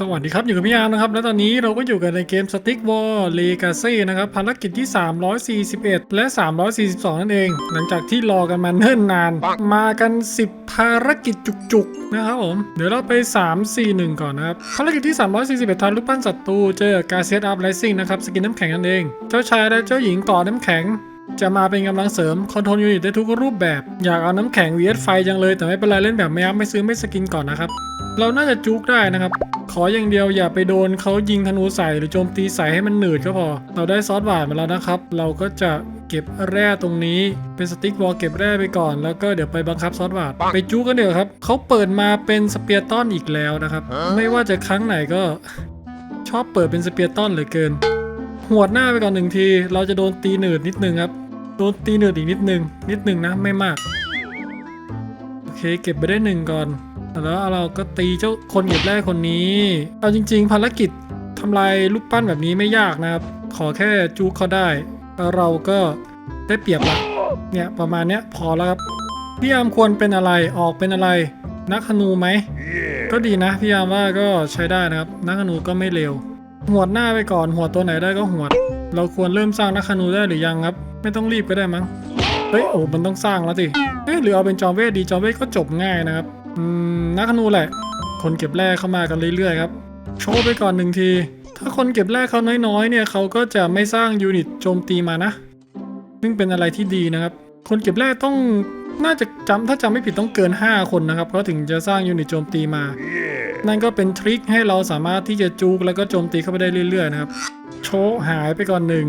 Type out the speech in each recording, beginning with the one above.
สวัสดีครับอยู่กับพี่อาร์มนะครับ และตอนนี้เราก็อยู่กันในเกม Stick War Legacy นะครับภารกิจที่ 341 และ 342 นั่นเอง หลังจากที่รอกันมาเนิ่นนาน มากัน 10 ภารกิจจุกๆ นะครับผม เดี๋ยวเราไป 3 4 1 ก่อนนะครับ ภารกิจที่ 341ทานรูปปั้นศัตรูเจอการเซตอัพไลซิ่งนะครับ สกินน้ำแข็งนั่นเอง เจ้าชายและเจ้าหญิงก่อน้ำแข็งจะมาเป็นกำลังเสริมคอนโทรลยูนิตได้ทุกรูปแบบ อยากเอาน้ำแข็ง vs ไฟจังเลย แต่ไม่เป็นไรเล่นแบบไม่อัพไม่ซื้อไม่สกินก่อนนะครับ เราน่าจะจุกได้นะครับ ขออย่างเดียวอย่าไปโดนเขายิงธนูใส่หรือโจมตีใส่ให้มันหนืดก็พอ เราได้ซอสหวานมาแล้วนะครับ เราก็จะเก็บแร่ตรงนี้เป็นสติ๊กบอลเก็บแร่ไปก่อนแล้วก็เดี๋ยวไปบังคับซอสหวานไปจุกกันเดี๋ยวครับเขาเปิดมาเป็นสเปียร์ตันอีกแล้วนะครับ ไม่ว่าจะครั้งไหนก็ ชอบเปิดเป็นสเปียร์ตันเหลือเกินหวดหน้าไปก่อนหนึ่งที เราจะโดนตีหนืดนิดนึงครับโดนตีหนืดอีกนิดนึงนิดนึงนะไม่มากโอเคเก็บไปได้หนึ่งก่อน แล้วเราก็ตีเจ้าคนเก็บแร่คนนี้ เอาจริง ๆ ภารกิจทำลายลูกปั้นแบบนี้ไม่ยากนะครับ ขอแค่จูเขาได้ แล้วเราก็ได้เปรียบละเนี่ยประมาณเนี้ยพอแล้วครับ พี่ยามควรเป็นอะไรออกเป็นอะไร นักธนูไหม ก็ดีนะพี่ยามว่าก็ใช้ได้นะครับ นักธนูก็ไม่เร็วหวดหน้าไปก่อนหัวดตัวไหนได้ก็หวดเราควรเริ่มสร้างนักธนูได้หรือยังครับ ไม่ต้องรีบก็ได้มั้งเฮ้ยโอ้มันต้องสร้างแล้วสิเอ้ยหรือเอาเป็นจอมเวทดีจอมเวทก็จบง่ายนะครับ อืมนักธนูแหละ คนเก็บแร่เข้ามากันเรื่อยๆครับ โชว์ไปก่อนหนึ่งที ถ้าคนเก็บแร่เขาน้อยๆ เนี่ยเขาก็จะไม่สร้างยูนิตโจมตีมานะ ซึ่งเป็นอะไรที่ดีนะครับ คนเก็บแร่ต้องน่าจะจำถ้าจำไม่ผิดต้องเกิน 5 คนนะครับเขาถึงจะสร้างยูนิตโจมตีมา นั่นก็เป็นทริคให้เราสามารถที่จะจูกแล้วก็โจมตีเข้าไปได้เรื่อยๆนะครับ โชว์หายไปก่อนหนึ่ง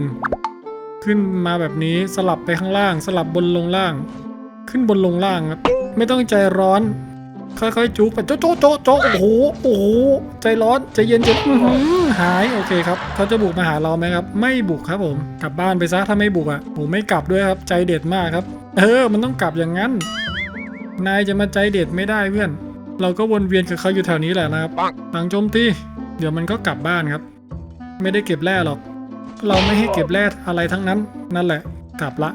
ขึ้นมาแบบนี้สลับไปข้างล่าง สลับบนลงล่าง ขึ้นบนลงล่างครับ ไม่ต้องใจร้อน ค่อยๆจุกไปโจ๊ะโจ๊ะโจ๊ะโจ๊ะโอ้โหโอ้โหใจร้อนใจเย็นจอื้อหือหายโอเคครับเขาจะบุกมาหาเราไหมครับ ไม่บุกครับผม กลับบ้านไปซะถ้าไม่บุกอะผมไม่กลับด้วยครับ ใจเด็ดมากครับ เออ มันต้องกลับอย่างนั้น นายจะมาใจเด็ดไม่ได้เพื่อน เราก็วนเวียนกับเขาอยู่แถวนี้แหละนะครับต่างโจมตีเดี๋ยวมันก็กลับบ้านครับ ไม่ได้เก็บแร่หรอก เราไม่ให้เก็บแร่อะไรทั้งนั้น นั่นแหละ กลับละ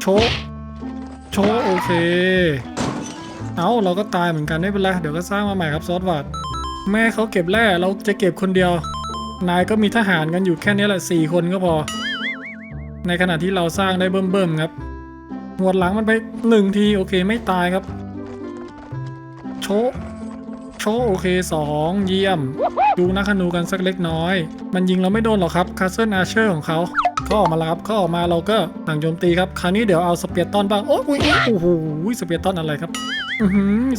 โชว์โชว์โอเค เอาเราก็ตายเหมือนกันไม่เป็นไรเดี๋ยวก็สร้างมาใหม่ครับซอสวัดแม่เขาเก็บแร่เราจะเก็บคนเดียว นายก็มีทหารกันอยู่แค่นี้แหละสี่คนก็พอ ในขณะที่เราสร้างได้เบิ่มๆครับหัวหลังมันไปหนึ่งทีโอเคไม่ตายครับ โชโชโอเคสองเยี่ยม ดูนักธนูกันสักเล็กน้อย มันยิงเราไม่โดนหรอกครับคาสเซิลอาเชอร์ของเขาเขาออกมาแล้วครับเขาออกมาเราก็ต่างโจมตีครับ คราวนี้เดี๋ยวเอาสเปียร์ตอนบ้าง โอ้ยโอ้โหสเปียร์ตอนอะไรครับ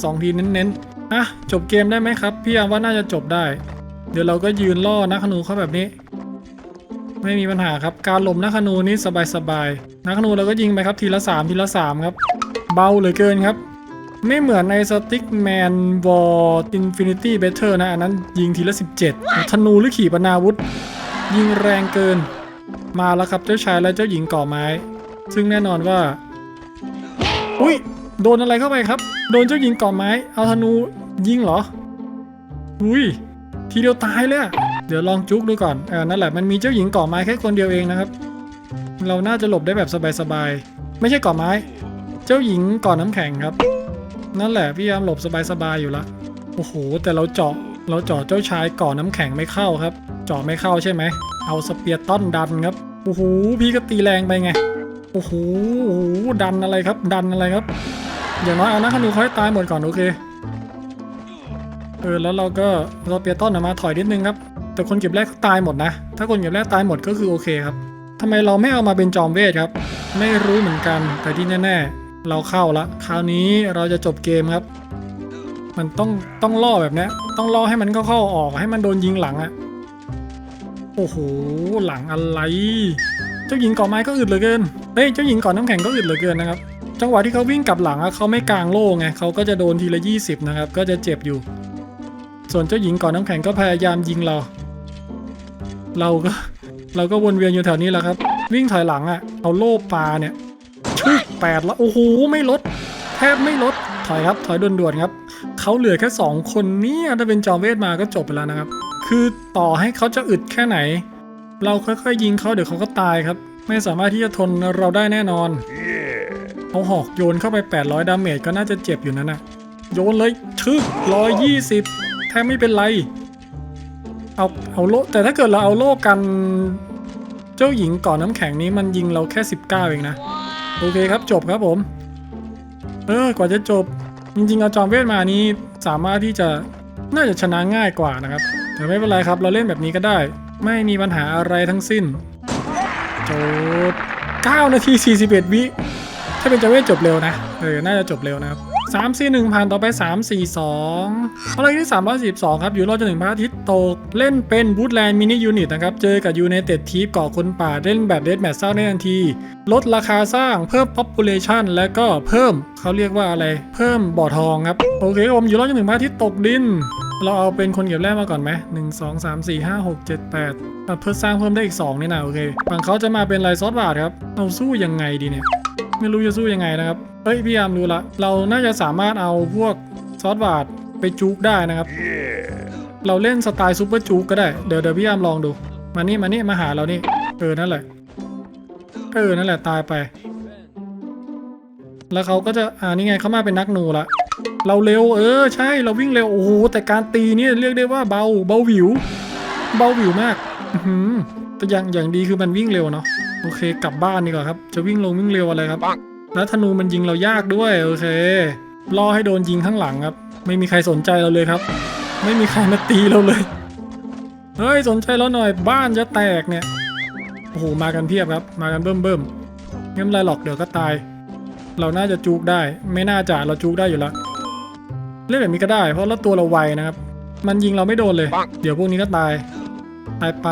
สองทีเน้นๆอะจบเกมได้ไหมครับ พี่ยามว่าน่าจะจบได้ เดี๋ยวเราก็ยืนล่อนักธนูเขาแบบนี้ ไม่มีปัญหาครับ การหลบนักธนูนี่สบายๆนักธนูเราก็ยิงไปครับทีละสามทีละสามครับ เบาเหลือเกินครับ ไม่เหมือนในสติ๊กแมนวอร์อินฟินิตี้เบเตอร์นะ อันนั้นยิงทีละ 17 ธนูหรือขี่ปนาวุธ ยิงแรงเกิน มาแล้วครับเจ้าชายและเจ้าหญิงก่อไม้ ซึ่งแน่นอนว่า อุ้ยโดนอะไรเข้าไปครับ โดนเจ้าหญิงก่อไม้ เอาธนูยิงเหรอ อุ้ย ทีเดียวตายเลยเดี๋ยวลองจุกดูก่อนเออนั่นแหละมันมีเจ้าหญิงก่อไม้แค่คนเดียวเองนะครับ เราน่าจะหลบได้แบบสบายๆ ไม่ใช่ก่อไม้ เจ้าหญิงก่อน้ำแข็งครับ นั่นแหละพี่ยามหลบสบายๆอยู่ละโอ้โห แต่เราเจาะเราเจาะเจ้าชายก่อน้ำแข็งไม่เข้าครับ เจาะไม่เข้าใช่ไหม เอาสเปียร์ต้อนดันครับ โอ้โห พี่ก็ตีแรงไปไง โอ้โหโอ้โหดันอะไรครับ ดันอะไรครับ อย่างน้อยเอานักธนูเขาให้ตายหมดก่อนโอเค เออแล้วเราก็เราเปียต้นออกมาถอยนิดนึงครับ แต่คนเก็บแรกตายหมดนะ ถ้าคนเก็บแรกตายหมดก็คือโอเคครับทำไมเราไม่เอามาเป็นจอมเวทครับ ไม่รู้เหมือนกันแต่ที่แน่ ๆ เราเข้าละคราวนี้เราจะจบเกมครับ มันต้องต้องล่อแบบนี้ต้องล่อให้มันเข้าเข้าๆออกให้มันโดนยิงหลังอะโอ้โหหลังอะไร เจ้าหญิงก่อไม้ก็อึดเหลือเกินเฮ้ยเจ้าหญิงก่อน้ำแข็งก็อึดเหลือเกินนะครับ จังหวะที่เขาวิ่งกลับหลังอะเขาไม่กลางโล่ไงเขาก็จะโดนทีละ 20 นะครับ ก็จะเจ็บอยู่ ส่วนเจ้าหญิงก่อนน้ำแข็งก็พยายามยิงเรา เราก็เราก็วนเวียนอยู่แถวนี้แหละครับ วิ่งถอยหลังอะเอาโล่ปลาเนี่ยชึกแปดแล้วโอ้โหไม่ลด แทบไม่ลดถอยครับถอยด่วนๆครับเขาเหลือแค่สองคนนี่ถ้าเป็นจอมเวทมาก็จบไปแล้วนะครับ คือต่อให้เขาจะอึดแค่ไหน เราค่อยๆยิงเขาเดี๋ยวเขาก็ตายครับ ไม่สามารถที่จะทนเราได้แน่นอน เอาหอกโยนเข้าไป 800 ดาเมจก็น่าจะเจ็บอยู่นั่นนะโยนเลยชึก120แทบไม่เป็นไร เอาเอาโล่แต่ถ้าเกิดเราเอาโล่กัน เจ้าหญิงก่อนน้ำแข็งนี้มันยิงเราแค่ 19 เองนะ โอเคครับจบครับผม เออกว่าจะจบ จริงๆ เอาจอมเวทมานี้สามารถที่จะน่าจะชนะง่ายกว่านะครับ แต่ไม่เป็นไรครับเราเล่นแบบนี้ก็ได้ ไม่มีปัญหาอะไรทั้งสิ้นจบ9นาที 41 วิ ถ้าเป็นจอมเวทจบเร็วนะ เออ น่าจะจบเร็วนะครับสามสี่หนึ่งผ่านต่อไปสามสี่สองอะไรที่สามร้อยสิบสองครับ อยู่รอดจนถึงพระอาทิตย์ตก เล่นเป็นบูตแลนด์มินิยูนิตนะครับ เจอกับยู n นเต็ดทีฟเกาะคนป่า เล่นแบบเดดแมทสร้างได้ทันที ลดราคาสร้างเพิ่ม population และก็เพิ่มเขาเรียกว่าอะไร เพิ่มบ่อทองครับ โอเคผมอยู่รอดจนถึงพระอาทิตย์ตกดิน เราเอาเป็นคนเก็บแร่มาก่อนไหมหนึ่งสองสามสี่ห้าหกเจ็ดแปดเพิ่มสร้างเพิ่มได้อีกสองนี่นะโอเคฝั่งเขาจะมาเป็นไรซอสบาทครับ เราสู้ยังไงดีเนี่ย ไม่รู้จะสู้ยังไงนะครับเฮ้ยพี่ยามรู้ละ เราน่าจะสามารถเอาพวกซอสบาทไปจุกได้นะครับ เราเล่นสไตล์ซูเปอร์จุกก็ได้ เดี๋ยวเดี๋ยวพี่ยามลองดู มานี่มานี่มาหาเรานี่ เออนั่นแหละ เออนั่นแหละตายไป แล้วเขาก็จะ อ่านี่ไงเขามาเป็นนักหนูละ เราเร็ว เออ ใช่เราวิ่งเร็ว โอ้โหแต่การตีนี่เรียกได้ว่าเบาเบาหวิว เบาหวิวมาก อือหือแต่อย่างอย่างดีคือมันวิ่งเร็วเนาะ โอเค กลับบ้านดีกว่าครับ จะวิ่งลงวิ่งเร็วอะไรครับ แล้วธนูมันยิงเรายากด้วย โอเค ล่อให้โดนยิงข้างหลังครับ ไม่มีใครสนใจเราเลยครับ ไม่มีใครมาตีเราเลย เฮ้ย สนใจเราหน่อย บ้านจะแตกเนี่ย โอ้โห มากันเพียบครับ มากันเบิ่มเบิ่มๆไม่เป็นไรหรอกเดี๋ยวก็ตาย เราน่าจะจูกได้ ไม่น่าจะเราจูกได้อยู่แล้วเล่นแบบนี้ก็ได้ เพราะแล้วตัวเราไวนะครับ มันยิงเราไม่โดนเลย เดี๋ยวพวกนี้ก็ตาย ตายไป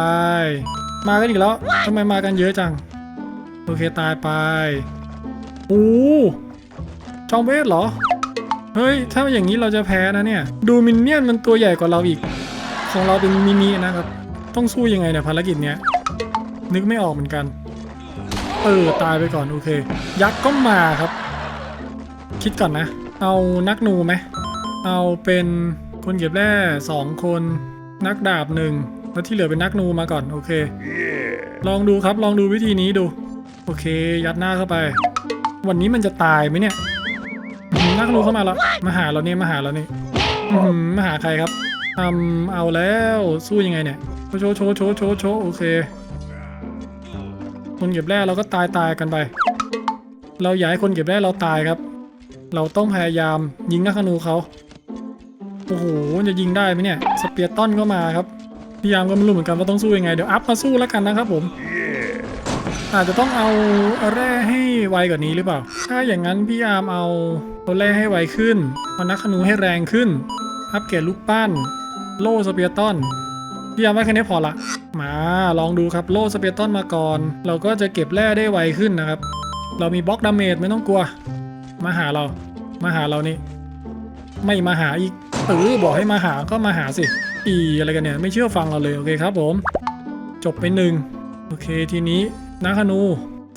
มากันอีกแล้วทำไมมากันเยอะจัง โอเคตายไปโอ้จอมเวทเหรอ เฮ้ย ถ้าอย่างนี้เราจะแพ้นะเนี่ย ดูมินเนี่ยนมันตัวใหญ่กว่าเราอีก ของเราเป็นมินินะครับ ต้องสู้ยังไงเนี่ยภารกิจเนี้ย นึกไม่ออกเหมือนกัน เออ ตายไปก่อนโอเค ยักษ์ก็มาครับ คิดก่อนนะ เอานักหนูไหม เอาเป็นคนเก็บแร่สองคน นักดาบหนึ่ง แล้วที่เหลือเป็นนักหนูมาก่อนโอเค ลองดูครับลองดูวิธีนี้ดู โอเค ยัดหน้าเข้าไป วันนี้มันจะตายไหมเนี่ยอื้อหือนักหนูเข้ามาแล้วมาหาเราเนี่ยมาหาเรานี่อื้อหือมาหาใครครับอืมเอาแล้วสู้ยังไงเนี่ยโชว์โชว์โชว์โชว์โชว์โอเคคนเก็บแร่เราก็ตายตายกันไป เราอยากให้คนเก็บแร่เราตายครับ เราต้องพยายามยิงนักธนูเขาโอ้โหจะยิงได้ไหมเนี่ย สเปียร์ต้นก็มาครับ พี่ยามก็ไม่รู้เหมือนกันว่าต้องสู้ยังไง เดี๋ยวอัพมาสู้แล้วกันนะครับผม อาจจะต้องเอาแร่ให้ไวกว่านี้หรือเปล่า ถ้าอย่างนั้นพี่ยามเอาเอาแร่ให้ไวขึ้นเอานักขนูให้แรงขึ้น อัปเกรดลูกปั้น โล่สเปียร์ต้นพี่ยามว่าแค่นี้พอละ มาลองดูครับโล่สเปียร์ต้นมาก่อน เราก็จะเก็บแร่ได้ไวขึ้นนะครับ เรามีบล็อกดาเมจไม่ต้องกลัว มาหาเรา มาหาเรานี่ ไม่มาหาอีกเออบอกให้มาหาก็มาหาสิ อีอะไรกันเนี่ย ไม่เชื่อฟังเราเลยโอเคครับผม จบไปหนึ่งโอเคทีนี้นาคานู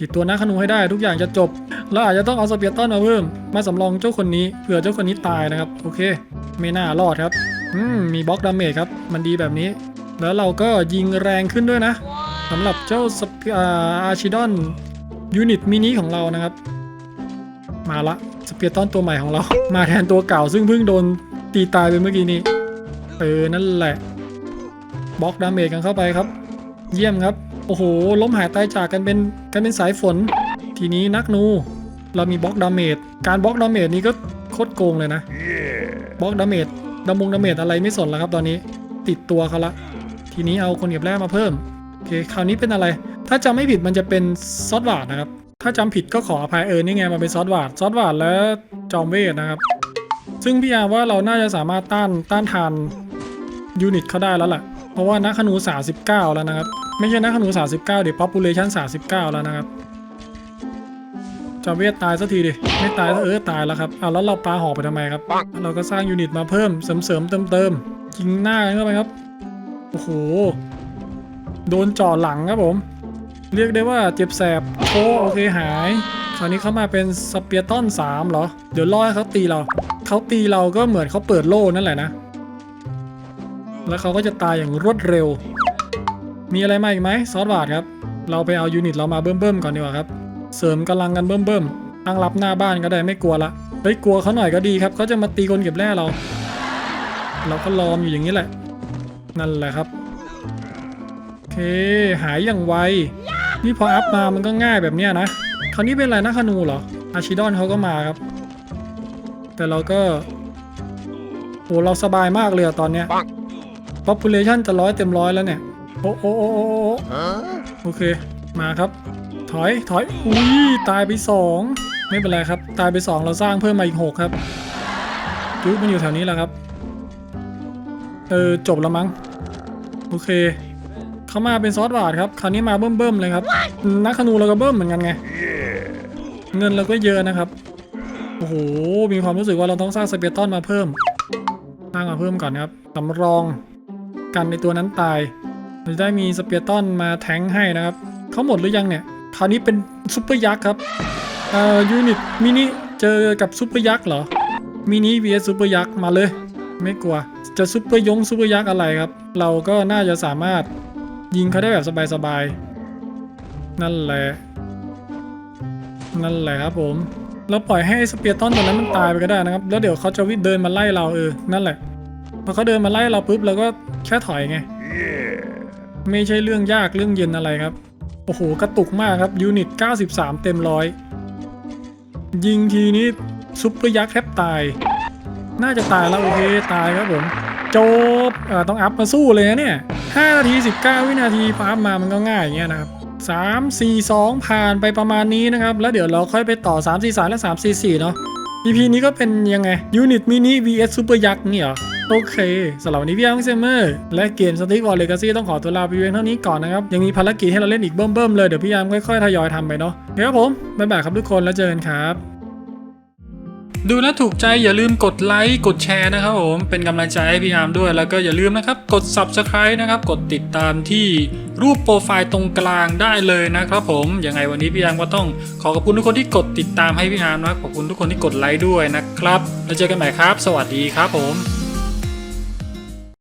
ติดตัวนาคานูให้ได้ทุกอย่างจะจบแล้วอาจจะต้องเอาสเปียร์ตันมาเพิ่ม มาสำรองเจ้าคนนี้เผื่อเจ้าคนนี้ตายนะครับ โอเค ไม่น่ารอดครับ อืมมีบล็อกดาเมจครับ มันดีแบบนี้ แล้วเราก็ยิงแรงขึ้นด้วยนะสำหรับเจ้าสเปียอาร์ชิดอนยูนิตมินิของเรานะครับ มาละสเปียร์ตันตัวใหม่ของเรา มาแทนตัวเก่าซึ่งเพิ่งโดนตีตายไปเมื่อกี้นี้ เออนั่นแหละบล็อกดาเมจกันเข้าไปครับ เยี่ยมครับ โอ้โหล้มหายตายจากกันเป็นกันเป็นสายฝน ทีนี้นักนู เรามีบล็อกดาเมจการบล็อกดาเมจนี้ก็โคตรโกงเลยนะบล็อกดาเมจดามงดาเมจอะไรไม่สนแล้วครับตอนนี้ติดตัวเขาละ ทีนี้เอาคนเก็บแร่มาเพิ่มโอเคคราวนี้เป็นอะไร ถ้าจำไม่ผิดมันจะเป็นซอสหวาดนะครับถ้าจำผิดก็ขออภัยเออนี่ไงมันเป็นซอสหวาดซอสหวาดและจอมเวทนะครับ ซึ่งพี่อาร์ว่าเราน่าจะสามารถต้านต้านทาน ยูนิตเขาได้แล้วแหละเพราะว่านักขนู 39 แล้วนะครับ ไม่ใช่นักขนู 39เดี๋ยว population 39 แล้วนะครับจอมเวทตายสักทีดิ ไม่ตายเออตายแล้วครับเอาแล้วเราปลาหอกไปทำไมครับ เราก็สร้างยูนิตมาเพิ่มเสริมเสริมเติมเติมยิงหน้ากันเข้าไปครับ โอ้โห โดนจ่อหลังครับผม เรียกได้ว่าเจ็บแสบโอ้โอเคหาย คราวนี้เขามาเป็นสเปียร์ตันสามเหรอ เดี๋ยวล่อให้เขาตีเรา เขาตีเราก็เหมือนเขาเปิดโล่นั่นแหละนะ แล้วเขาก็จะตายอย่างรวดเร็ว มีอะไรมาอีกไหมซอสบาทครับ เราไปเอายูนิตเรามาเบิ่มๆก่อนดีกว่าครับ เสริมกำลังกันเบิ่มๆตั้งรับหน้าบ้านก็ได้ไม่กลัวละเฮ้ยกลัวเขาหน่อยก็ดีครับเขาจะมาตีคนเก็บแร่เรา เราก็ล้อมอยู่อย่างนี้แหละ นั่นแหละครับเคหายอย่างไวนี่พออัพมามันก็ง่ายแบบเนี้ยนะคราวนี้เป็นอะไรนะคานูเหรออาชิดอนเขาก็มาครับ แต่เราก็โอ้เราสบายมากเลยอะตอนเนี้ย population จะร้อยเต็มร้อยแล้วเนี่ย โอ้โอ้โอ้โอ้โอเค มาครับ ถอย ถอย อุ้ย ตายไปสองไม่เป็นไรครับ ตายไปสองเราสร้างเพิ่มมาอีกหกครับจุ๊บมันอยู่แถวนี้แหละครับ เออ จบแล้วมั้ง โอเค เขามาเป็นซอสบาทครับ คราวนี้มาเบิ่มๆเลยครับ นักขนูเราก็เบิ่มเหมือนกันไง เงินเราก็เยอะนะครับ โอ้โห มีความรู้สึกว่าเราต้องสร้างสเปียร์ตอนมาเพิ่ม สร้างมาเพิ่มก่อนครับสำรอง กันในตัวนั้นตายเราจะได้มีสเปียร์ตอนมาแทงให้นะครับเขาหมดหรือยังเนี่ยคราวนี้เป็นซุปเปอร์ยักษ์ครับเอ่อยูนิตมินิเจอกับซุปเปอร์ยักษ์เหรอมินิ vs ซุปเปอร์ยักษ์มาเลย ไม่กลัว จะซุปเปอร์ยงซุปเปอร์ยักษ์อะไรครับ เราก็น่าจะสามารถยิงเขาได้แบบสบายๆ นั่นแหละ นั่นแหละครับผม เราปล่อยให้สเปียร์ตอนตัวนั้นมันตายไปก็ได้นะครับ แล้วเดี๋ยวเขาจะวิ่งเดินมาไล่เราเออ นั่นแหละ พอเขาเดินมาไล่เราปุ๊บเราก็แค่ถอยไง ไม่ใช่เรื่องยากเรื่องเย็นอะไรครับ โอ้โห กระตุกมากครับยูนิต 93 เต็มร้อยยิงทีนี้ซุปเปอร์ยักษ์แทบตาย น่าจะตายแล้วโอเคตายครับผมจบเอ่อต้องอัพมาสู้เลยนะเนี่ย5นาที 19 วินาทีพออัพมามันก็ง่ายอย่างเงี้ยนะครับ3 4 2 ผ่านไปประมาณนี้นะครับ แล้วเดี๋ยวเราค่อยไปต่อ 3 4 3และ3 4 4 เนาะ EP นี้ก็เป็นยังไงยูนิตมินิ vs ซูเปอร์ยักษ์นี่เหรอ โอเคสำหรับวันนี้พี่ยังเซมเมอร์และเกมสติ๊กวอลเลกาซี่ต้องขอตัวลาไปเพียงเท่านี้ก่อนนะครับ ยังมีภารกิจให้เราเล่นอีกเบิ่มๆเลย เดี๋ยวพี่ยามค่อยๆทยอยทำไปเนาะโอเคครับผมบ๊ายบายครับทุกคนแล้วเจอกันครับ ดูแลวถูกใจอย่าลืมกดไลค์กดแชร์นะครับผมเป็นกำลังใจให้พี่อาร์มด้วยแล้วก็อย่าลืมนะครับกด Subscribe นะครับกดติดตามที่รูปโปรไฟล์ตรงกลางได้เลยนะครับผมยังไงวันนี้พี่อาร์มก็ต้องขอขอบคุณทุกคนที่กดติดตามให้พี่อาร์มนะขอบคุณทุกคนที่กดไลค์ด้วยนะครับแล้วเจอกันใหม่ครับ สวัสดีครับผม